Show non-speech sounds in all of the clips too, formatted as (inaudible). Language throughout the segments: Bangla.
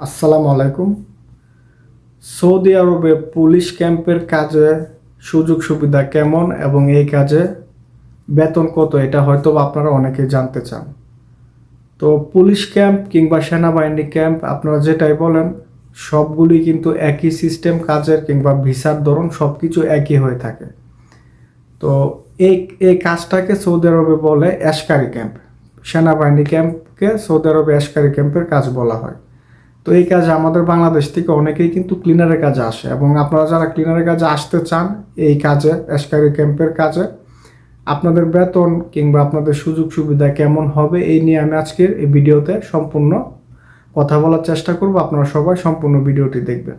আসসালামু আলাইকুম। সৌদি আরবে পুলিশ ক্যাম্পের কাজে সুযোগ সুবিধা কেমন এবং এই কাজে বেতন কত, এটা হয়তো আপনারা অনেকেই জানতে চান। তো পুলিশ ক্যাম্প কিংবা সেনাবাহিনী ক্যাম্প, আপনারা যেটাই বলেন, সবগুলি কিন্তু একই সিস্টেম কাজের কিংবা ভিসার ধরন সব কিছু একই হয়ে থাকে। তো এই এই কাজটাকে সৌদি আরবে বলে অ্যাশকারি ক্যাম্প, সেনাবাহিনী ক্যাম্পকে সৌদি আরবে অ্যাশকারি ক্যাম্পের কাজ বলা হয়। তো এই কাজে আমাদের বাংলাদেশ থেকে অনেকেই কিন্তু ক্লিনারের কাজে আসে এবং আপনারা যারা ক্লিনারের কাজে আসতে চান এই কাজে অ্যাশকারি ক্যাম্পের কাজে, আপনাদের বেতন কিংবা আপনাদের সুযোগ সুবিধা কেমন হবে এই নিয়ে আমি আজকের এই ভিডিওতে সম্পূর্ণ কথা বলার চেষ্টা করব। আপনারা সবাই সম্পূর্ণ ভিডিওটি দেখবেন।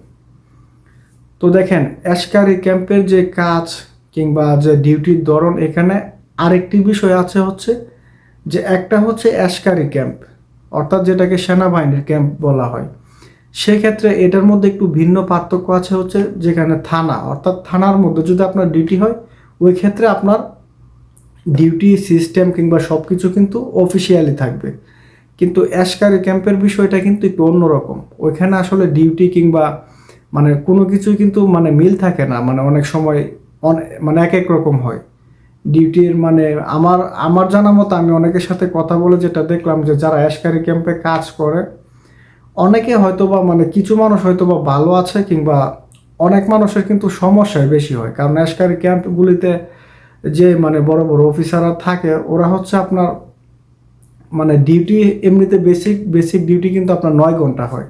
তো দেখেন অ্যাশকারি ক্যাম্পের যে কাজ কিংবা যে ডিউটির ধরন এখানে আরেকটি বিষয় আছে হচ্ছে যে একটা হচ্ছে অ্যাশকারি ক্যাম্প অর্থাৎ যেটাকে সেনাবাহিনীর ক্যাম্প বলা হয়। সেক্ষেত্রে এটার মধ্যে একটু ভিন্ন পার্থক্য আছে হচ্ছে যেখানে থানা, অর্থাৎ থানার মধ্যে যদি আপনার ডিউটি হয়, ওই ক্ষেত্রে আপনার ডিউটি সিস্টেম কিংবা সব কিছু কিন্তু অফিসিয়ালি থাকবে। কিন্তু অ্যাশকারি ক্যাম্পের বিষয়টা কিন্তু একটু অন্যরকম। ওইখানে আসলে ডিউটি কিংবা মানে কোনো কিছুই কিন্তু মানে মিল থাকে না। মানে অনেক সময় মানে এক এক রকম হয়। ডিউটির মানে আমার আমার জানা মতো আমি অনেকের সাথে কথা বলে যেটা দেখলাম যে যারা অ্যাশকারি ক্যাম্পে কাজ করে, অনেকে হয়তোবা মানে কিছু মানুষ হয়তোবা ভালো আছে কিংবা অনেক মানুষের কিন্তু সমস্যায় বেশি হয়। কারণ অ্যাশকারি ক্যাম্পগুলিতে যে মানে বড় বড় অফিসাররা থাকে, ওরা হচ্ছে আপনার মানে ডিউটি এমনিতে বেসিক বেসিক ডিউটি কিন্তু আপনার নয় ঘণ্টা হয়।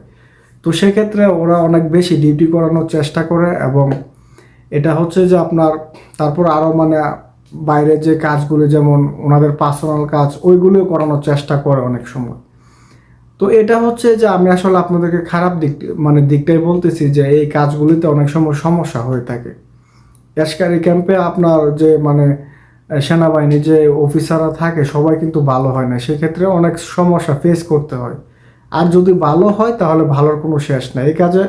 তো সেক্ষেত্রে ওরা অনেক বেশি ডিউটি করানোর চেষ্টা করে এবং এটা হচ্ছে যে আপনার, তারপর আরও মানে বাইরে যে কাজগুলি, যেমন ওনাদের পার্সোনাল কাজ, ওইগুলিও করানোর চেষ্টা করে অনেক সময়। তো এটা হচ্ছে যে আমি আসলে আপনাদেরকে খারাপ দিক মানে দিকটাই বলতেছি যে এই কাজগুলিতে অনেক সময় সমস্যা হয়ে থাকে। অ্যাশকারি ক্যাম্পে আপনার যে মানে সেনাবাহিনী যে অফিসাররা থাকে, সবাই কিন্তু ভালো হয় না। সেক্ষেত্রে অনেক সমস্যা ফেস করতে হয়। আর যদি ভালো হয়, তাহলে ভালোর কোনো শেষ নাই। এই কাজে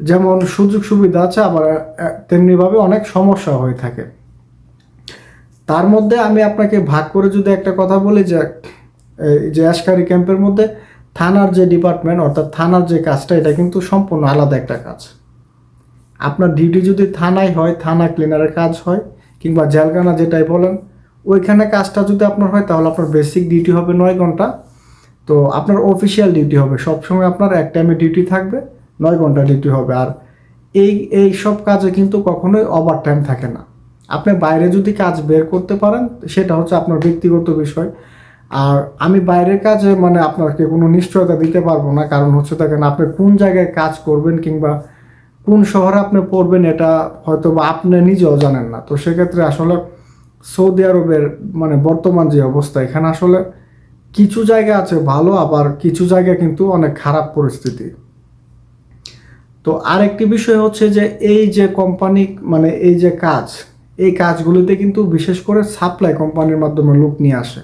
যেমন সুযোগ সুবিধা আছে, আবার তেমনিভাবে অনেক সমস্যা হয়ে থাকে। তার মধ্যে আমি আপনাকে ভাগ করে যদি একটা কথা বলি যে, এই যে অ্যাশকারি ক্যাম্পের মধ্যে থানার যে ডিপার্টমেন্ট, অর্থাৎ থানার যে কাজটা, এটা কিন্তু সম্পূর্ণ আলাদা একটা কাজ। আপনার ডিউটি যদি থানায় হয়, থানা ক্লিনারের কাজ হয়, কিংবা জেলখানা যেটাই বলেন, ওইখানে কাজটা যদি আপনার হয়, তাহলে আপনার বেসিক ডিউটি হবে নয় ঘণ্টা। তো আপনার অফিসিয়াল ডিউটি হবে, সবসময় আপনার এক টাইমে ডিউটি থাকবে, নয় ঘণ্টা ডিউটি হবে। আর এই এই সব কাজে কিন্তু কখনোই ওভার টাইম থাকে না। আপনি বাইরে যদি কাজ বের করতে পারেন, সেটা হচ্ছে আপনার ব্যক্তিগত বিষয়। আর আমি বাইরের কাজে মানে আপনাকে কোনো নিশ্চয়তা দিতে পারব না, কারণ হচ্ছে দেখেন আপনি কোন জায়গায় কাজ করবেন কিংবা কোন শহরে আপনি পড়বেন, এটা হয়তো বা আপনি নিজেও জানেন না। তো সেক্ষেত্রে আসলে সৌদি আরবের মানে বর্তমান যে অবস্থা, এখানে আসলে কিছু জায়গা আছে ভালো, আবার কিছু জায়গা কিন্তু অনেক খারাপ পরিস্থিতি। তো আরেকটি বিষয় হচ্ছে যে এই যে কোম্পানি মানে এই যে কাজ এই কাজগুলিতে কিন্তু বিশেষ করে সাপ্লাই কোম্পানির মাধ্যমে লোক নিয়ে আসে।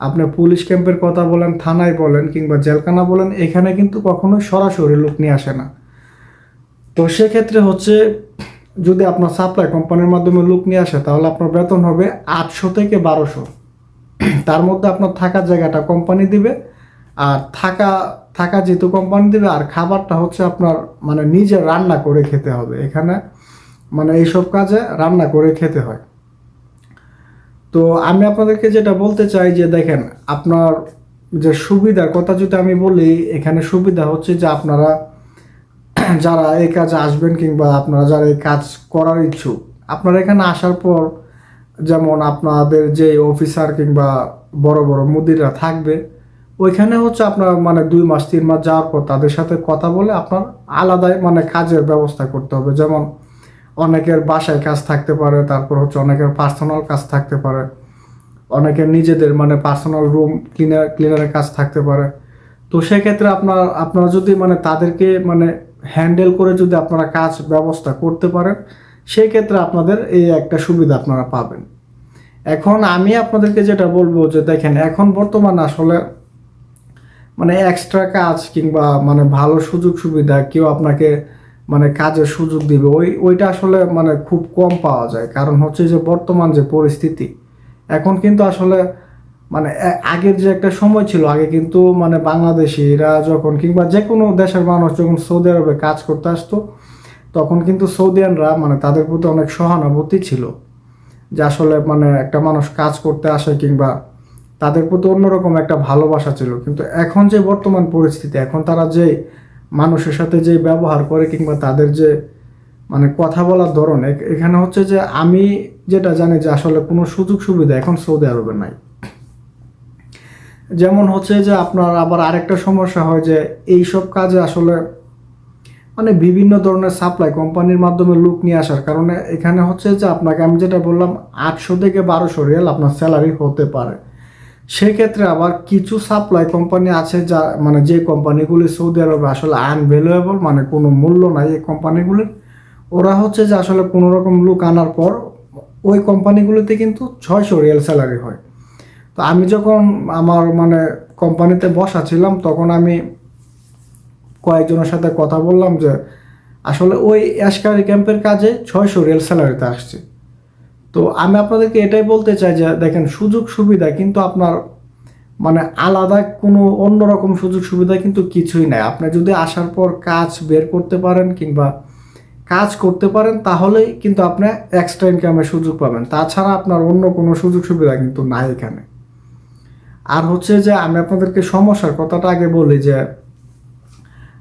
আপনি পুলিশ ক্যাম্পের কথা বলেন, থানায় বলেন কিংবা জেলখানা বলেন, এখানে কিন্তু কখনোই সরাসরি লোক নিয়ে আসে না। তো সেক্ষেত্রে হচ্ছে, যদি আপনার সাপ্লাই কোম্পানির মাধ্যমে লোক নিয়ে আসে, তাহলে আপনার বেতন হবে আটশো থেকে বারোশো। তার মধ্যে আপনার থাকার জায়গাটা কোম্পানি দিবে, আর থাকা থাকা যেহেতু কোম্পানি দিবে, আর খাবারটা হচ্ছে আপনার মানে নিজে রান্না করে খেতে হবে। এখানে মানে এইসব কাজে রান্না করে খেতে হয়। তো আমি আপনাদেরকে যেটা বলতে চাই যে দেখেন, আপনার যে সুবিধার কথা যদি আমি বলি, এখানে সুবিধা হচ্ছে যে আপনারা (clears throat) যারা এই কাজে আসবেন কিংবা আপনারা যারা এই কাজ করার ইচ্ছুক, আপনারা এখানে আসার পর যেমন আপনাদের যে অফিসার কিংবা বড় বড় মুদিরা থাকবে, ওইখানে হচ্ছে আপনার মানে দুই মাস, তিন মাস যাওয়ার পর তাদের সাথে কথা বলে আপনার আলাদাই মানে কাজের ব্যবস্থা করতে হবে। যেমন অনেকের বাসায় কাজ থাকতে পারে, তারপর হচ্ছে অনেকের পার্সোনাল কাজ থাকতে পারে। অনেকের নিজেদের মানে পার্সোনাল রুম ক্লিনার ক্লিনারের কাজ থাকতে পারে। তো সেক্ষেত্রে আপনার, আপনারা যদি মানে তাদেরকে মানে হ্যান্ডেল করে যদি আপনারা কাজ ব্যবস্থা করতে পারেন সেই ক্ষেত্রে আপনাদের এই একটা সুবিধা আপনারা পাবেন। এখন আমি আপনাদেরকে যেটা বলব যে দেখেন, এখন বর্তমানে আসলে মানে এক্সট্রা কাজ কিংবা মানে ভালো সুযোগ সুবিধা কেউ আপনাকে মানে কাজের সুযোগ দিবে। ওই, ওইটা আসলে মানে খুব কম পাওয়া যায়। কারণ হচ্ছে যে বর্তমান যে পরিস্থিতি, এখন কিন্তু আসলে মানে আগের যে একটা সময় ছিল, আগে কিন্তু মানে বাংলাদেশিরা যখন কিংবা যে কোনো দেশের মানুষ যখন সৌদি আরবে কাজ করতে আসতো, তখন কিন্তু সৌদিয়ানরা মানে তাদের প্রতি অনেক সহানুভূতি ছিল। যে আসলে মানে একটা মানুষ কাজ করতে আসে কিংবা তাদের প্রতি অন্যরকম একটা ভালোবাসা ছিল। কিন্তু এখন যে বর্তমান পরিস্থিতি, এখন তারা যে মানুষের সাথে যে ব্যবহার করে কিংবা তাদের যে মানে কথা বলার ধরন এখানে হচ্ছে যে আমি যেটা জানি যে আসলে কোনো সুযোগ সুবিধা এখন সৌদি আরবে নাই। যেমন হচ্ছে যে আপনার আবার আরেকটা সমস্যা হয় যে এইসব কাজে আসলে মানে বিভিন্ন ধরনের সাপ্লাই কোম্পানির মাধ্যমে লুক নিয়ে আসার কারণে এখানে হচ্ছে যে আপনাকে আমি যেটা বললাম, আটশো থেকে বারোশো রিয়াল আপনার স্যালারি হতে পারে। সেক্ষেত্রে আবার কিছু সাপ্লাই কোম্পানি আছে যা মানে যে কোম্পানিগুলি সৌদি আরবে আসলে আনভ্যালুয়েবল মানে কোনো মূল্য নাই এই কোম্পানিগুলির ওরা হচ্ছে যে আসলে কোনো রকম লুক আনার পর ওই কোম্পানিগুলিতে কিন্তু ছয়শো রিয়াল স্যালারি হয়। তো আমি যখন আমার মানে কোম্পানিতে বসা ছিলাম, তখন আমি কয়েকজনের সাথে কথা বললাম যে, আসলে ওই অ্যাশকারি ক্যাম্পের কাজে ছয়শো রিয়াল স্যালারিতে আসছে। তো আমি আপনাদেরকে এটাই বলতে চাই যে, দেখেন, সুযোগ সুবিধা কিন্তু আপনার মানে আলাদা কোনো অন্যরকম সুযোগ সুবিধা কিন্তু কিছুই নাই। আপনি যদি আসার পর কাজ বের করতে পারেন কিংবা কাজ করতে পারেন, তাহলেই কিন্তু আপনি এক্সট্রা ইনকামের সুযোগ পাবেন। তাছাড়া আপনার অন্য কোনো সুযোগ সুবিধা কিন্তু নাই এখানে। আর হচ্ছে যে, আমি আপনাদেরকে সমস্যার কথাটা আগে বলি যে,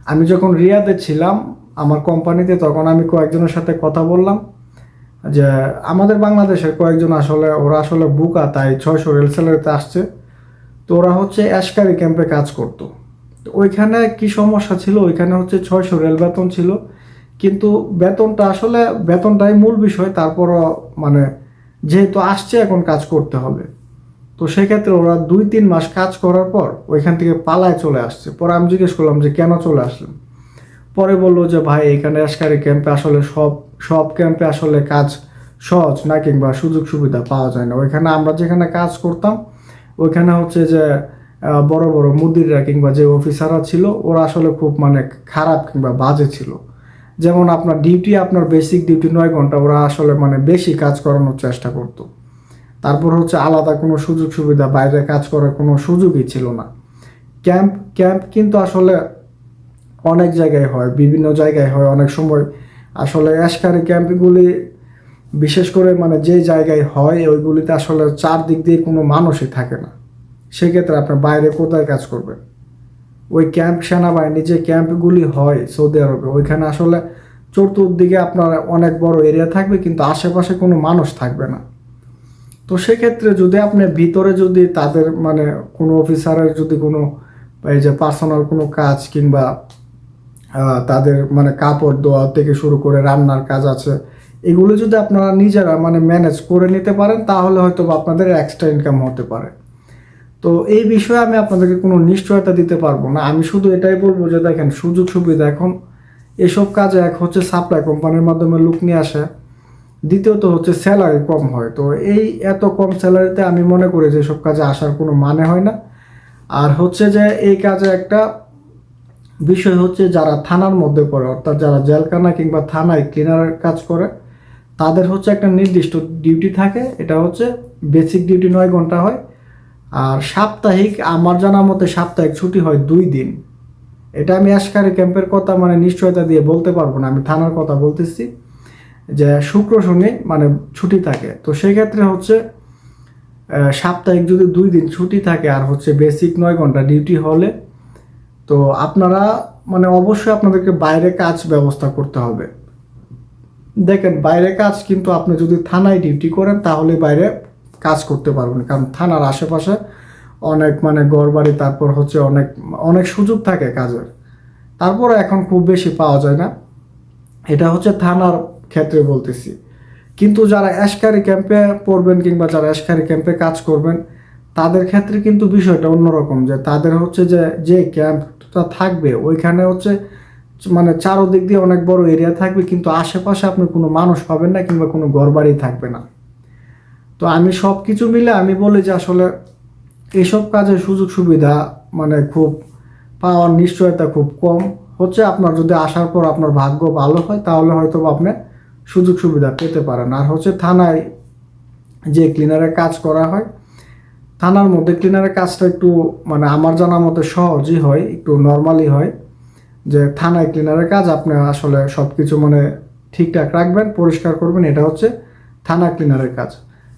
আমি যখন রিয়াদে ছিলাম, আমার কোম্পানিতে তখন আমি কয়েকজনের সাথে কথা বললাম। যে আমাদের বাংলাদেশের কয়েকজন আসলে, ওরা আসলে বুকা, তাই ছয়শো রেল স্যালারিতে আসছে। তো ওরা হচ্ছে অ্যাশকারি ক্যাম্পে কাজ করতো। তো ওইখানে কি সমস্যা ছিল? ওইখানে হচ্ছে ছয়শো রেল বেতন ছিল। কিন্তু বেতনটা আসলে, বেতনটাই মূল বিষয়, তারপরও মানে যেহেতু আসছে, এখন কাজ করতে হবে। তো সেক্ষেত্রে ওরা দুই তিন মাস কাজ করার পর ওইখান থেকে পালায় চলে আসছে। পরে আমি জিজ্ঞেস করলাম যে কেন চলে আসলেন? পরে বলল যে, ভাই, এখানে অ্যাশকারি ক্যাম্পে আসলে সব সব ক্যাম্পে আসলে কাজ সহজ না কিংবা সুযোগ সুবিধা পাওয়া যায় না। ওইখানে আমরা যেখানে কাজ করতাম, ওইখানে হচ্ছে যে বড় বড় মুদিররা কিংবা যে অফিসাররা ছিল, ওরা আসলে খুব মানে খারাপ কিংবা বাজে ছিল। যেমন আপনার ডিউটি আপনার বেসিক ডিউটি নয় ঘণ্টা, ওরা আসলে মানে বেশি কাজ করানোর চেষ্টা করতো। তারপর হচ্ছে আলাদা কোনো সুযোগ সুবিধা, বাইরে কাজ করার কোনো সুযোগই ছিল না। ক্যাম্প ক্যাম্প কিন্তু আসলে অনেক জায়গায় হয়, বিভিন্ন জায়গায় হয়, অনেক সময় আসলে অ্যাশকারি ক্যাম্পগুলি বিশেষ করে মানে যে জায়গায় হয়, ওইগুলিতে আসলে চারদিক দিয়ে কোনো মানুষই থাকে না। সেক্ষেত্রে আপনার বাইরে কোথায় কাজ করবেন? ওই ক্যাম্প সেনাবাহিনী যে ক্যাম্পগুলি হয় সৌদি আরবে, ওইখানে আসলে চতুর্দিকে আপনার অনেক বড় এরিয়া থাকবে, কিন্তু আশেপাশে কোনো মানুষ থাকবে না। তো সেক্ষেত্রে যদি আপনি ভিতরে যদি তাদের মানে কোনো অফিসারের যদি কোনো এই যে পার্সোনাল কোনো কাজ কিংবা তাদের মানে কাপড় ধোয়া থেকে শুরু করে রান্নার কাজ আছে। এগুলো যদি আপনারা নিজেরা মানে ম্যানেজ করে নিতে পারেন, তাহলে হয়তো আপনাদের এক্সট্রা ইনকাম হতে পারে। তো এই বিষয়ে আমি আপনাদেরকে কোনো নিশ্চয়তা দিতে পারব না। আমি শুধু এটাই বলব যে দেখেন, সুযোগ সুবিধা এখন এসব কাজে এক হচ্ছে সাপ্লাই কোম্পানির মাধ্যমে লুক নিয়ে আসে, দ্বিতীয়ত হচ্ছে স্যালারি কম হয়। তো এই এত কম স্যালারিতে আমি মনে করি যে সব কাজে আসার কোনো মানে হয় না। আর হচ্ছে যে এই কাজে একটা বিষয় হচ্ছে যারা থানার মধ্যে পড়ে, অর্থাৎ যারা জেলখানা কিংবা থানায় ক্লিনারের কাজ করে, তাদের হচ্ছে একটা নির্দিষ্ট ডিউটি থাকে। এটা হচ্ছে বেসিক ডিউটি নয় ঘণ্টা হয়। আর সাপ্তাহিক, আমার জানা মতে সাপ্তাহিক ছুটি হয় দুই দিন। এটা আমি আশকারি ক্যাম্পের কথা মানে নিশ্চয়তা দিয়ে বলতে পারব না, আমি থানার কথা বলতেছি যে শুক্র, শনি মানে ছুটি থাকে। তো সেই ক্ষেত্রে হচ্ছে সাপ্তাহিক যদি দুই দিন ছুটি থাকে আর হচ্ছে বেসিক নয় ঘণ্টা ডিউটি হলে তো আপনারা মানে অবশ্যই আপনাদেরকে বাইরে কাজ ব্যবস্থা করতে হবে। দেখেন, বাইরে কাজ কিন্তু আপনি যদি থানায় ডিউটি করেন, তাহলে বাইরে কাজ করতে পারবেন। কারণ থানার আশেপাশে অনেক মানে ঘরবাড়ি, তারপর হচ্ছে অনেক অনেক সুযোগ থাকে কাজের। তারপরে এখন খুব বেশি পাওয়া যায় না। এটা হচ্ছে থানার ক্ষেত্রে বলতেছি। কিন্তু যারা অ্যাশকারি ক্যাম্পে পড়বেন কিংবা যারা অ্যাশকারি ক্যাম্পে কাজ করবেন, তাদের ক্ষেত্রে কিন্তু বিষয়টা অন্যরকম। যে তাদের হচ্ছে যে যে ক্যাম্পটা থাকবে। ওইখানে হচ্ছে মানে চারোদিক দিয়ে অনেক বড় এরিয়া থাকবে, কিন্তু আশেপাশে আপনি কোনো মানুষ পাবেন না কিংবা কোনো ঘরবাড়ি থাকবে না। তো আমি সব কিছু মিলে আমি বলি যে আসলে এসব কাজের সুযোগ সুবিধা মানে খুব পাওয়ার নিশ্চয়তা খুব কম। হচ্ছে আপনার যদি আসার পর আপনার ভাগ্য ভালো হয়, তাহলে হয়তো আপনি সুযোগ সুবিধা পেতে পারেন। আর হচ্ছে থানায় যে ক্লিনারে কাজ করা হয় থানার মধ্যে ক্লিনারের কাজটা একটু মানে আমার জানার মতে সহজই হয়, একটু নর্মালি হয়, যে থানায় ক্লিনারের কাজ আপনি আসলে সব কিছু মানে ঠিকঠাক রাখবেন, পরিষ্কার করবেন, এটা হচ্ছে থানা ক্লিনারের কাজ।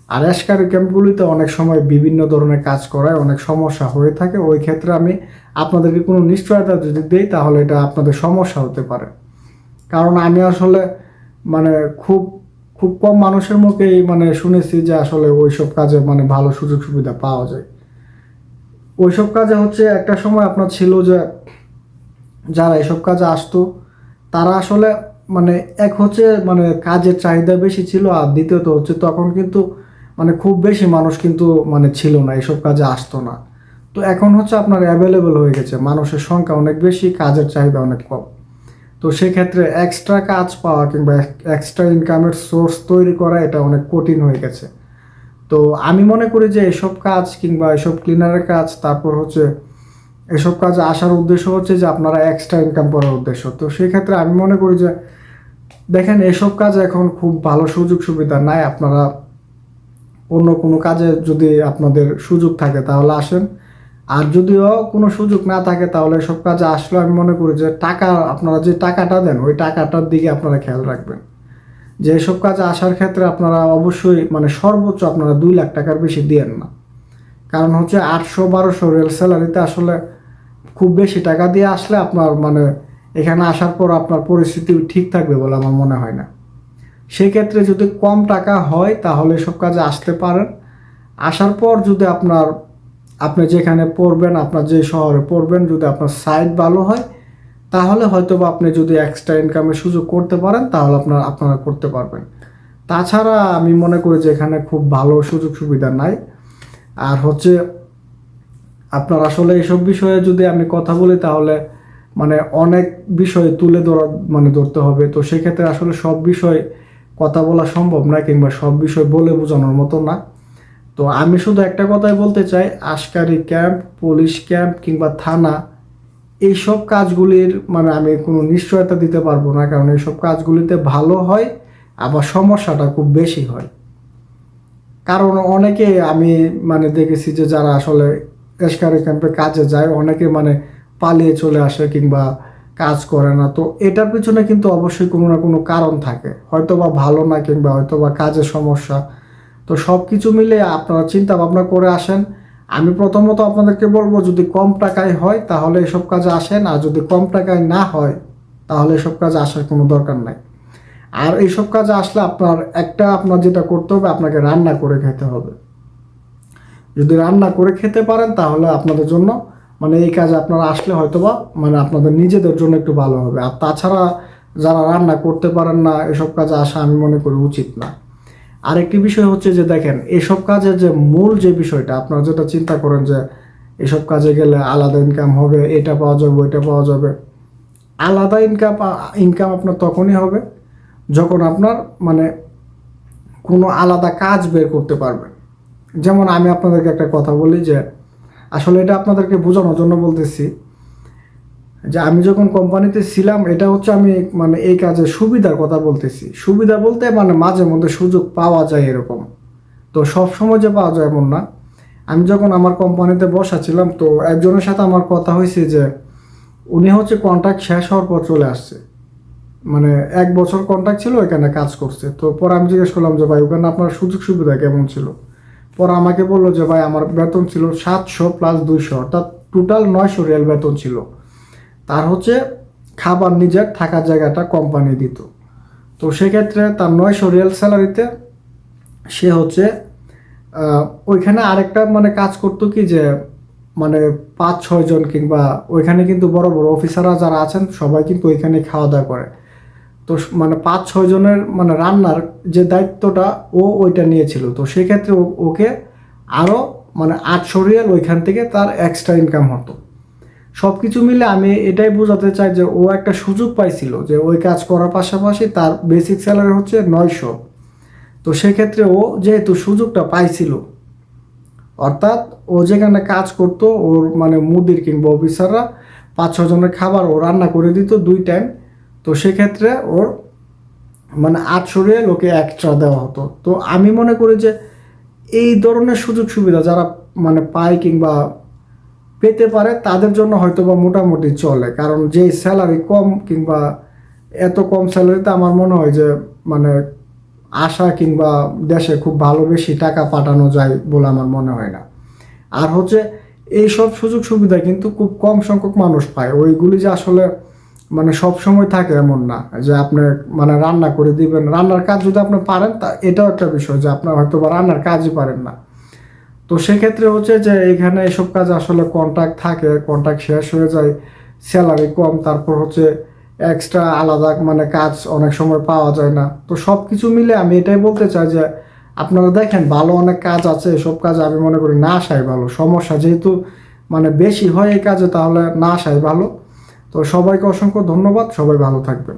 আর এসকারি ক্যাম্পগুলিতে অনেক সময় বিভিন্ন ধরনের কাজ করায়, অনেক সমস্যা হয়ে থাকে, ওই ক্ষেত্রে আমি আপনাদেরকে কোনো নিশ্চয়তা যদি দিই, তাহলে এটা আপনাদের সমস্যা হতে পারে। কারণ আমি আসলে মানে খুব খুব কম মানুষের মুখেই মানে শুনেছি যে আসলে ওইসব কাজে মানে ভালো সুযোগ সুবিধা পাওয়া যায়। ওইসব কাজে হচ্ছে একটা সময় আপনার ছিল যে যারা এসব কাজে আসতো, তারা আসলে মানে এক হচ্ছে মানে কাজের চাহিদা বেশি ছিল আর দ্বিতীয়ত হচ্ছে তখন কিন্তু মানে খুব বেশি মানুষ কিন্তু মানে ছিল না, এসব কাজে আসতো না। তো এখন হচ্ছে আপনার অ্যাভেলেবেল হয়ে গেছে, মানুষের সংখ্যা অনেক বেশি, কাজের চাহিদা অনেক কম। তো সেক্ষেত্রে এক্সট্রা কাজ পাওয়া কিংবা এক্সট্রা ইনকামের সোর্স তৈরি করা এটা অনেক কঠিন হয়ে গেছে। তো আমি মনে করি যে এসব কাজ কিংবা এসব ক্লিনারের কাজ, তারপর হচ্ছে এসব কাজে আসার উদ্দেশ্য হচ্ছে যে আপনারা এক্সট্রা ইনকাম করার উদ্দেশ্য। তো সেক্ষেত্রে আমি মনে করি যে দেখেন এসব কাজ এখন খুব ভালো সুযোগ সুবিধা নাই। আপনারা অন্য কোনো কাজে যদি আপনাদের সুযোগ থাকে তাহলে আসেন। আর যদিও কোনো সুযোগ না থাকে, তাহলে এসব কাজে আসলে আমি মনে করি যে টাকা, আপনারা যে টাকাটা দেন, ওই টাকাটার দিকে আপনারা খেয়াল রাখবেন। যে সব কাজে আসার ক্ষেত্রে আপনারা অবশ্যই মানে সর্বোচ্চ আপনারা দুই লাখ টাকার বেশি দিয়েন না। কারণ হচ্ছে আটশো, বারোশো রেল স্যালারিতে আসলে খুব বেশি টাকা দিয়ে আসলে আপনার মানে এখানে আসার পর আপনার পরিস্থিতি ঠিক থাকবে বলে আমার মনে হয় না। সেক্ষেত্রে যদি কম টাকা হয়, তাহলে এসব কাজে আসতে পারেন। আসার পর যদি আপনার আপনি যেখানে পড়বেন, আপনার যে শহরে পড়বেন, যদি আপনার সাইড ভালো হয়, তাহলে হয়তো বা আপনি যদি এক্সট্রা ইনকামের সুযোগ করতে পারেন, তাহলে আপনার, আপনারা করতে পারবেন। তাছাড়া আমি মনে করি যে এখানে খুব ভালো সুযোগ সুবিধা নাই। আর হচ্ছে, আপনার আসলে এইসব বিষয়ে যদি আমি কথা বলি, তাহলে মানে অনেক বিষয় তুলে ধরা মানে ধরতে হবে। তো সেক্ষেত্রে আসলে সব বিষয় কথা বলা সম্ভব না, কিংবা সব বিষয় বলে বোঝানোর মতো না। তো আমি শুধু একটা কথাই বলতে চাই, আশকারি ক্যাম্প, পুলিশ ক্যাম্প কিংবা থানা, এইসব কাজগুলির মানে আমি কোনো নিশ্চয়তা দিতে পারব না, কারণ এইসব কাজগুলিতে ভালো হয়, আবার সমস্যাটা খুব বেশি হয়। কারণ অনেকে আমি মানে দেখেছি যে যারা আসলে এসকারি ক্যাম্পে কাজে যায়, অনেকে মানে পালিয়ে চলে আসে কিংবা কাজ করে না। তো এটার পিছনে কিন্তু অবশ্যই কোনো না কোনো কারণ থাকে। হয়তো বা ভালো না কিংবা হয়তো বা কাজের সমস্যা তো সব কিছু মিলে আপনারা চিন্তা ভাবনা করে আসেন। আমি প্রথমত আপনাদেরকে বলব, যদি কম টাকায় হয় তাহলে এসব কাজে আসেন, আর যদি কম টাকায় না হয় তাহলে এসব কাজে আসার কোনো দরকার নাই। আর এইসব কাজে আসলে আপনার একটা আপনার যেটা করতে হবে, আপনাকে রান্না করে খেতে হবে। যদি রান্না করে খেতে পারেন তাহলে আপনাদের জন্য মানে এই কাজে আপনারা আসলে হয়তোবা মানে আপনাদের নিজেদের জন্য একটু ভালো হবে। আর তাছাড়া যারা রান্না করতে পারেন না, এসব কাজে আসা আমি মনে করি উচিত না। আরেকটি বিষয় হচ্ছে যে দেখেন, এসব কাজের যে মূল যে বিষয়টা, আপনারা যেটা চিন্তা করেন যে এসব কাজে গেলে আলাদা ইনকাম হবে, এটা পাওয়া যাবে, ওইটা পাওয়া যাবে। আলাদা ইনকাম ইনকাম আপনার তখনই হবে যখন আপনার মানে কোনো আলাদা কাজ বের করতে পারবেন। যেমন আমি আপনাদেরকে একটা কথা বলি যে, আসলে এটা আপনাদেরকে বোঝানোর জন্য বলতেছি যে আমি যখন কোম্পানিতে ছিলাম, এটা হচ্ছে আমি মানে এই কাজের সুবিধার কথা বলতেছি। সুবিধা বলতে মানে মাঝে মধ্যে সুযোগ পাওয়া যায় এরকম। তো সব সময় যে পাওয়া যায় এমন না। আমি যখন আমার কোম্পানিতে বসা ছিলাম, তো একজনের সাথে আমার কথা হয়েছে যে, উনি হচ্ছে কন্ট্রাক্ট শেষ হওয়ার পর চলে আসছে। মানে এক বছর কন্ট্রাক্ট ছিল এখানে কাজ করছে। তো পরে আমি জিজ্ঞেস করলাম যে, ভাই, ওখানে আপনার সুযোগ সুবিধা কেমন ছিল? পরে আমাকে বলল যে, ভাই, আমার বেতন ছিল সাতশো প্লাস দুইশো, অর্থাৎ টোটাল নয়শো রিয়াল বেতন ছিল। তার হচ্ছে খাবার নিজের থাকার জায়গাটা কোম্পানি দিত। তো সেক্ষেত্রে তার নয়শো রিয়াল স্যালারিতে সে হচ্ছে ওইখানে আরেকটা মানে কাজ করতো কি যে মানে পাঁচ, ছয় জন কিংবা ওইখানে কিন্তু বড় বড় অফিসাররা যারা আছেন সবাই কিন্তু ওইখানে খাওয়া দাওয়া করে। তো মানে পাঁচ, ছয় জনের মানে রান্নার যে দায়িত্বটা ও ওইটা নিয়েছিল। তো সেক্ষেত্রে ওকে আরও মানে আটশো রিয়াল ওইখান থেকে তার এক্সট্রা ইনকাম হতো। সব কিছু মিলে আমি এটাই বোঝাতে চাই যে ও একটা সুযোগ পাইছিল যে ওই কাজ করার পাশাপাশি তার বেসিক স্যালারি হচ্ছে নয়শো। তো সেক্ষেত্রে ও যেহেতু সুযোগটা পাইছিল, অর্থাৎ ও যেখানে কাজ করতো, ওর মানে মুদির কিংবা অফিসাররা পাঁচ ছজনের খাবার ও রান্না করে দিত দুই টাইম তো সেক্ষেত্রে ওর মানে আটশো রিয়াল ওকে এক্সট্রা দেওয়া হতো। তো আমি মনে করি যে এই ধরনের সুযোগ সুবিধা যারা মানে পায় কিংবা পেতে পারে, তাদের জন্য হয়তো বা মোটামুটি চলে। কারণ যে স্যালারি কম কিংবা এত কম স্যালারিতে আমার মনে হয় যে মানে আশা কিংবা দেশে খুব ভালো বেশি টাকা পাঠানো যায় বলে আমার মনে হয় না। আর হচ্ছে এই সব সুযোগ সুবিধা কিন্তু খুব কম সংখ্যক মানুষ পায়। ওইগুলি যে আসলে মানে সব সময় থাকে এমন না যে আপনি মানে রান্না করে দিবেন। রান্নার কাজ যদি আপনি পারেন, তা এটাও একটা বিষয় যে আপনার হয়তো বা রান্নার কাজই পারেন না। তো সেক্ষেত্রে হচ্ছে যে এখানে এসব কাজ আসলে কন্ট্রাক্ট থাকে কন্ট্রাক্ট শেষ হয়ে যায় স্যালারি কম, তারপর হচ্ছে এক্সট্রা আলাদা মানে কাজ অনেক সময় পাওয়া যায় না। তো সব কিছু মিলে আমি এটাই বলতে চাই যে আপনারা দেখেন ভালো অনেক কাজ আছে, এসব কাজ আমি মনে করি না আসাই ভালো। সমস্যা যেহেতু মানে বেশি হয় এই কাজে তাহলে না আসাই ভালো। তো সবাইকে অসংখ্য ধন্যবাদ, সবাই ভালো থাকবেন।